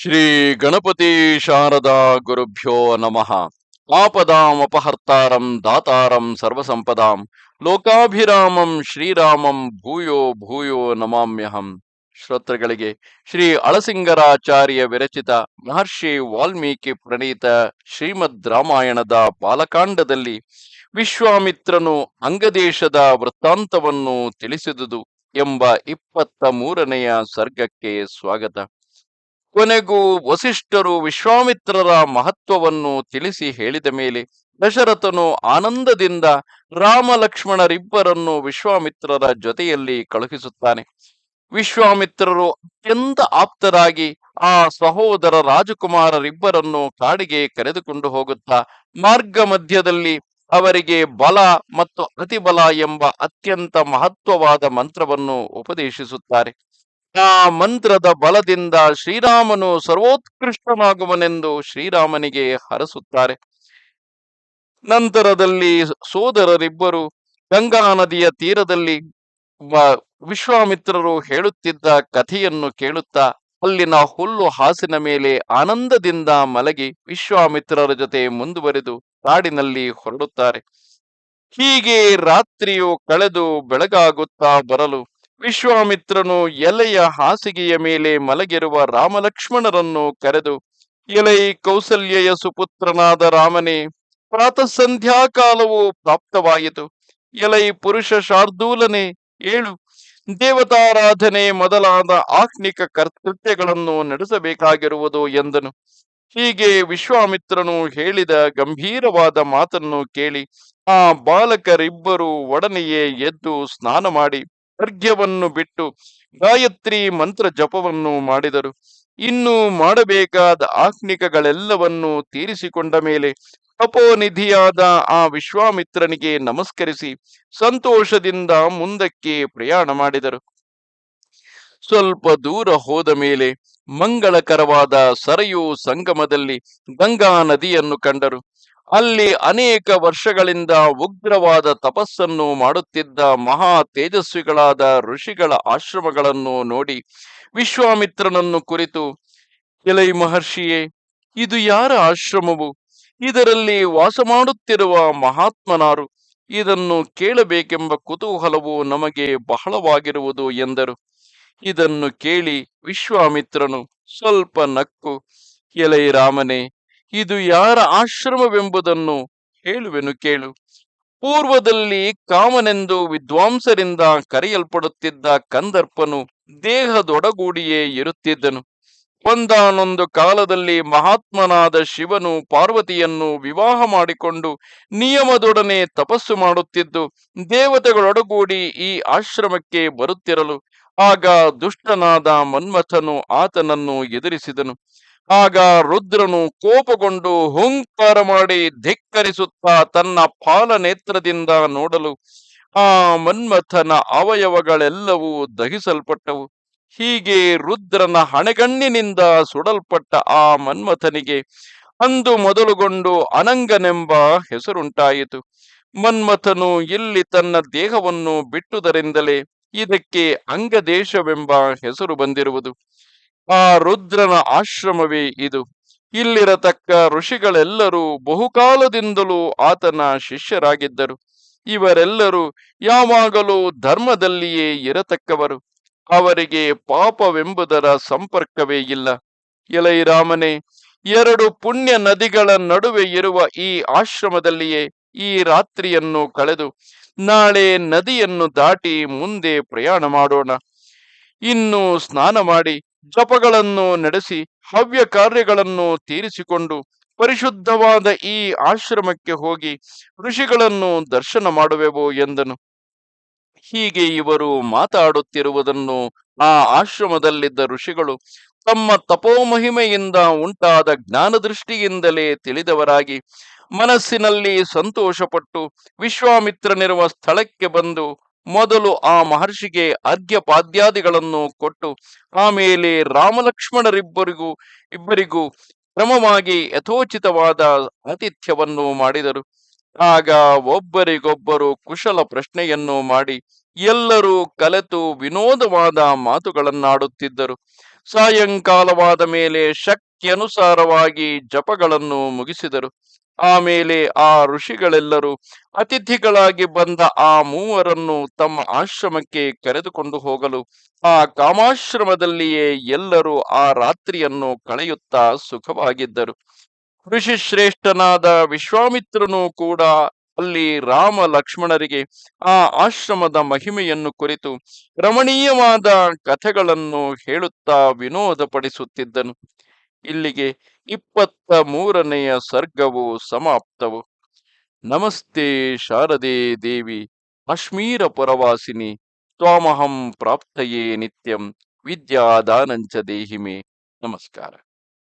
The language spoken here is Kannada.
ಶ್ರೀ ಗಣಪತಿ ಶಾರದಾ ಗುರುಭ್ಯೋ ನಮಃ. ಆಪದಾಂ ಅಪಹರ್ತಾರಂ ದಾತಾರಂ ಸರ್ವಸಂಪದಾಂ ಲೋಕಾಭಿರಾಮಂ ಶ್ರೀರಾಮಂ ಭೂಯೋ ಭೂಯೋ ನಮಾಮ್ಯಹಂ. ಶ್ರೋತೃಗಳಿಗೆ ಶ್ರೀ ಅಳಸಿಂಗರಾಚಾರ್ಯ ವಿರಚಿತ ಮಹರ್ಷಿ ವಾಲ್ಮೀಕಿ ಪ್ರಣೀತ ಶ್ರೀಮದ್ ರಾಮಾಯಣದ ಬಾಲಕಾಂಡದಲ್ಲಿ ವಿಶ್ವಾಮಿತ್ರನು ಅಂಗದೇಶದ ವೃತ್ತಾಂತವನ್ನು ತಿಳಿಸಿದುದು ಎಂಬ ಇಪ್ಪತ್ತ ಮೂರನೆಯ ಸರ್ಗಕ್ಕೆ ಸ್ವಾಗತ. ಕೊನೆಗೂ ವಸಿಷ್ಠರು ವಿಶ್ವಾಮಿತ್ರರ ಮಹತ್ವವನ್ನು ತಿಳಿಸಿ ಹೇಳಿದ ಮೇಲೆ ದಶರಥನು ಆನಂದದಿಂದ ರಾಮ ಲಕ್ಷ್ಮಣರಿಬ್ಬರನ್ನು ವಿಶ್ವಾಮಿತ್ರರ ಜೊತೆಯಲ್ಲಿ ಕಳುಹಿಸುತ್ತಾನೆ. ವಿಶ್ವಾಮಿತ್ರರು ಅತ್ಯಂತ ಆಪ್ತರಾಗಿ ಆ ಸಹೋದರ ರಾಜಕುಮಾರರಿಬ್ಬರನ್ನು ಕಾಡಿಗೆ ಕರೆದುಕೊಂಡು ಹೋಗುತ್ತಾ ಮಾರ್ಗ ಮಧ್ಯದಲ್ಲಿ ಅವರಿಗೆ ಬಲ ಮತ್ತು ಅತಿಬಲ ಎಂಬ ಅತ್ಯಂತ ಮಹತ್ವವಾದ ಮಂತ್ರವನ್ನು ಉಪದೇಶಿಸುತ್ತಾರೆ. ಆ ಮಂತ್ರದ ಬಲದಿಂದ ಶ್ರೀರಾಮನು ಸರ್ವೋತ್ಕೃಷ್ಟನಾಗುವನೆಂದು ಶ್ರೀರಾಮನಿಗೆ ಹರಸುತ್ತಾರೆ. ನಂತರದಲ್ಲಿ ಸೋದರರಿಬ್ಬರು ಗಂಗಾ ನದಿಯ ತೀರದಲ್ಲಿ ವಿಶ್ವಾಮಿತ್ರರು ಹೇಳುತ್ತಿದ್ದ ಕಥೆಯನ್ನು ಕೇಳುತ್ತಾ ಅಲ್ಲಿನ ಹುಲ್ಲು ಹಾಸಿನ ಮೇಲೆ ಆನಂದದಿಂದ ಮಲಗಿ ವಿಶ್ವಾಮಿತ್ರರ ಜೊತೆ ಮುಂದುವರೆದು ಕಾಡಿನಲ್ಲಿ ಹೊರಡುತ್ತಾರೆ. ಹೀಗೆ ರಾತ್ರಿಯು ಕಳೆದು ಬೆಳಗಾಗುತ್ತಾ ಬರಲು ವಿಶ್ವಾಮಿತ್ರನು ಎಲೆಯ ಹಾಸಿಗೆಯ ಮೇಲೆ ಮಲಗಿರುವ ರಾಮಲಕ್ಷ್ಮಣರನ್ನು ಕರೆದು, ಎಲೈ ಕೌಸಲ್ಯೆಯ ಸುಪುತ್ರನಾದ ರಾಮನೇ ಪ್ರಾತಃ ಸಂಧ್ಯಾಕಾಲವು ಪ್ರಾಪ್ತವಾಯಿತು. ಎಲೈ ಪುರುಷ ಶಾರ್ದೂಲನೆ, ಏಳು. ದೇವತಾರಾಧನೆ ಮೊದಲಾದ ಆತ್ಮಿಕ ಕರ್ತೃತ್ಯಗಳನ್ನು ನಡೆಸಬೇಕಾಗಿರುವುದು ಎಂದನು. ಹೀಗೆ ವಿಶ್ವಾಮಿತ್ರನು ಹೇಳಿದ ಗಂಭೀರವಾದ ಮಾತನ್ನು ಕೇಳಿ, ಆ ಬಾಲಕರಿಬ್ಬರು ಒಡನೆಯೇ ಎದ್ದು ಸ್ನಾನ ಮಾಡಿ ಅರ್ಘ್ಯವನ್ನು ಬಿಟ್ಟು ಗಾಯತ್ರಿ ಮಂತ್ರ ಜಪವನ್ನು ಮಾಡಿದರು. ಇನ್ನು ಮಾಡಬೇಕಾದ ಆಜ್ಞಿಕಗಳೆಲ್ಲವನ್ನು ತೀರಿಸಿಕೊಂಡ ಮೇಲೆ ತಪೋನಿಧಿಯಾದ ಆ ವಿಶ್ವಾಮಿತ್ರನಿಗೆ ನಮಸ್ಕರಿಸಿ ಸಂತೋಷದಿಂದ ಮುಂದಕ್ಕೆ ಪ್ರಯಾಣ ಮಾಡಿದರು. ಸ್ವಲ್ಪ ದೂರ ಹೋದ ಮೇಲೆ ಮಂಗಳಕರವಾದ ಸರಯು ಸಂಗಮದಲ್ಲಿ ಗಂಗಾ ನದಿಯನ್ನು ಕಂಡರು. ಅಲ್ಲಿ ಅನೇಕ ವರ್ಷಗಳಿಂದ ಉಗ್ರವಾದ ತಪಸ್ಸನ್ನು ಮಾಡುತ್ತಿದ್ದ ಮಹಾ ತೇಜಸ್ವಿಗಳಾದ ಋಷಿಗಳ ಆಶ್ರಮಗಳನ್ನು ನೋಡಿ ವಿಶ್ವಾಮಿತ್ರನನ್ನು ಕುರಿತು, ಎಲೈ ಮಹರ್ಷಿಯೇ, ಇದು ಯಾರ ಆಶ್ರಮವು? ಇದರಲ್ಲಿ ವಾಸ ಮಾಡುತ್ತಿರುವ ಮಹಾತ್ಮನಾರು, ಇದನ್ನು ಕೇಳಬೇಕೆಂಬ ಕುತೂಹಲವು ನಮಗೆ ಬಹಳವಾಗಿರುವುದು ಎಂದರು. ಇದನ್ನು ಕೇಳಿ ವಿಶ್ವಾಮಿತ್ರನು, ಸ್ವಲ್ಪ ನಕ್ಕು, ಎಲೈ ರಾಮನೇ ಇದು ಯಾರ ಆಶ್ರಮವೆಂಬುದನ್ನು ಹೇಳುವೆನು ಕೇಳು. ಪೂರ್ವದಲ್ಲಿ ಕಾಮನೆಂದು ವಿದ್ವಾಂಸರಿಂದ ಕರೆಯಲ್ಪಡುತ್ತಿದ್ದ ಕಂದರ್ಪನು ದೇಹದೊಡಗೂಡಿಯೇ ಇರುತ್ತಿದ್ದನು. ಒಂದಾನೊಂದು ಕಾಲದಲ್ಲಿ ಮಹಾತ್ಮನಾದ ಶಿವನು ಪಾರ್ವತಿಯನ್ನು ವಿವಾಹ ಮಾಡಿಕೊಂಡು ನಿಯಮದೊಡನೆ ತಪಸ್ಸು ಮಾಡುತ್ತಿದ್ದು, ದೇವತೆಗಳೊಡಗೂಡಿ ಈ ಆಶ್ರಮಕ್ಕೆ ಬರುತ್ತಿರಲು. ಆಗ ದುಷ್ಟನಾದ ಮನ್ಮಥನು ಆತನನ್ನು ಎದುರಿಸಿದನು. ಆಗ ರುದ್ರನು ಕೋಪಗೊಂಡು ಹುಂಕಾರ ಮಾಡಿ ಧಿಕ್ಕರಿಸುತ್ತಾ ತನ್ನ ಪಾಲನೇತ್ರದಿಂದ ನೋಡಲು ಆ ಮನ್ಮಥನ ಅವಯವಗಳೆಲ್ಲವೂ ದಹಿಸಲ್ಪಟ್ಟವು. ಹೀಗೆ ರುದ್ರನ ಹಣೆಗಣ್ಣಿನಿಂದ ಸುಡಲ್ಪಟ್ಟ ಆ ಮನ್ಮಥನಿಗೆ ಅಂದು ಮೊದಲುಗೊಂಡು ಅನಂಗನೆಂಬ ಹೆಸರುಂಟಾಯಿತು. ಮನ್ಮಥನು ಇಲ್ಲಿ ತನ್ನ ದೇಹವನ್ನು ಬಿಟ್ಟುದರಿಂದಲೇ ಇದಕ್ಕೆ ಅಂಗದೇಶವೆಂಬ ಹೆಸರು ಬಂದಿರುವುದು. ಆ ರುದ್ರನ ಆಶ್ರಮವೇ ಇದು. ಇಲ್ಲಿರತಕ್ಕ ಋಷಿಗಳೆಲ್ಲರೂ ಬಹುಕಾಲದಿಂದಲೂ ಆತನ ಶಿಷ್ಯರಾಗಿದ್ದರು. ಇವರೆಲ್ಲರೂ ಯಾವಾಗಲೂ ಧರ್ಮದಲ್ಲಿಯೇ ಇರತಕ್ಕವರು. ಅವರಿಗೆ ಪಾಪವೆಂಬುದರ ಸಂಪರ್ಕವೇ ಇಲ್ಲ. ಎಲೈರಾಮನೇ, ಎರಡು ಪುಣ್ಯ ನದಿಗಳ ನಡುವೆ ಇರುವ ಈ ಆಶ್ರಮದಲ್ಲಿಯೇ ಈ ರಾತ್ರಿಯನ್ನು ಕಳೆದು ನಾಳೆ ನದಿಯನ್ನು ದಾಟಿ ಮುಂದೆ ಪ್ರಯಾಣ ಮಾಡೋಣ. ಇನ್ನು ಸ್ನಾನ ಮಾಡಿ ಜಪಗಳನ್ನು ನಡೆಸಿ ಹವ್ಯ ಕಾರ್ಯಗಳನ್ನು ತೀರಿಸಿಕೊಂಡು ಪರಿಶುದ್ಧವಾದ ಈ ಆಶ್ರಮಕ್ಕೆ ಹೋಗಿ ಋಷಿಗಳನ್ನು ದರ್ಶನ ಮಾಡುವೆವು ಎಂದನು. ಹೀಗೆ ಇವರು ಮಾತಾಡುತ್ತಿರುವುದನ್ನು ಆ ಆಶ್ರಮದಲ್ಲಿದ್ದ ಋಷಿಗಳು ತಮ್ಮ ತಪೋಮಹಿಮೆಯಿಂದ ಉಂಟಾದ ಜ್ಞಾನದೃಷ್ಟಿಯಿಂದಲೇ ತಿಳಿದವರಾಗಿ ಮನಸ್ಸಿನಲ್ಲಿ ಸಂತೋಷಪಟ್ಟು ವಿಶ್ವಾಮಿತ್ರನಿರುವ ಸ್ಥಳಕ್ಕೆ ಬಂದು ಮೊದಲು ಆ ಮಹರ್ಷಿಗೆ ಅರ್ಘ್ಯಪಾದ್ಯಾದಿಗಳನ್ನು ಕೊಟ್ಟು, ಆಮೇಲೆ ರಾಮಲಕ್ಷ್ಮಣರಿಬ್ಬರಿಗೂ, ಇಬ್ಬರಿಗೂ ಕ್ರಮವಾಗಿ ಯಥೋಚಿತವಾದ ಆತಿಥ್ಯವನ್ನು ಮಾಡಿದರು. ಆಗ ಒಬ್ಬರಿಗೊಬ್ಬರು ಕುಶಲ ಪ್ರಶ್ನೆಯನ್ನು ಮಾಡಿ ಎಲ್ಲರೂ ಕಲೆತು ವಿನೋದವಾದ ಮಾತುಗಳನ್ನಾಡುತ್ತಿದ್ದರು. ಸಾಯಂಕಾಲವಾದ ಮೇಲೆ ಶಕ್ತಿಯನುಸಾರವಾಗಿ ಜಪಗಳನ್ನು ಮುಗಿಸಿದರು. ಆಮೇಲೆ ಆ ಋಷಿಗಳೆಲ್ಲರೂ ಅತಿಥಿಗಳಾಗಿ ಬಂದ ಆ ಮೂವರನ್ನು ತಮ್ಮ ಆಶ್ರಮಕ್ಕೆ ಕರೆದುಕೊಂಡು ಹೋಗಲು, ಆ ಕಾಮಾಶ್ರಮದಲ್ಲಿಯೇ ಎಲ್ಲರೂ ಆ ರಾತ್ರಿಯನ್ನು ಕಳೆಯುತ್ತಾ ಸುಖವಾಗಿದ್ದರು. ಋಷಿ ಶ್ರೇಷ್ಠನಾದ ವಿಶ್ವಾಮಿತ್ರನು ಕೂಡ ಅಲ್ಲಿ ರಾಮ ಲಕ್ಷ್ಮಣರಿಗೆ ಆ ಆಶ್ರಮದ ಮಹಿಮೆಯನ್ನು ಕುರಿತು ರಮಣೀಯವಾದ ಕಥೆಗಳನ್ನು ಹೇಳುತ್ತಾ ವಿನೋದಪಡಿಸುತ್ತಿದ್ದನು. ಇಲ್ಲಿಗೆ ಇಪ್ಪತ್ತ ಮೂರನೆಯ ಸರ್ಗವು ಸಮಾಪ್ತವು. ನಮಸ್ತೆ ಶಾರದೆ ದೇವಿ ಅಶ್ಮೀರ ಪುರವಾಸಿನಿ, ತ್ವಾಮಹಂ ಪ್ರಾಪ್ತಯೇ ನಿತ್ಯಂ ವಿದ್ಯಾದಾನಂಚ ದೇಹಿಮೆ. ನಮಸ್ಕಾರ.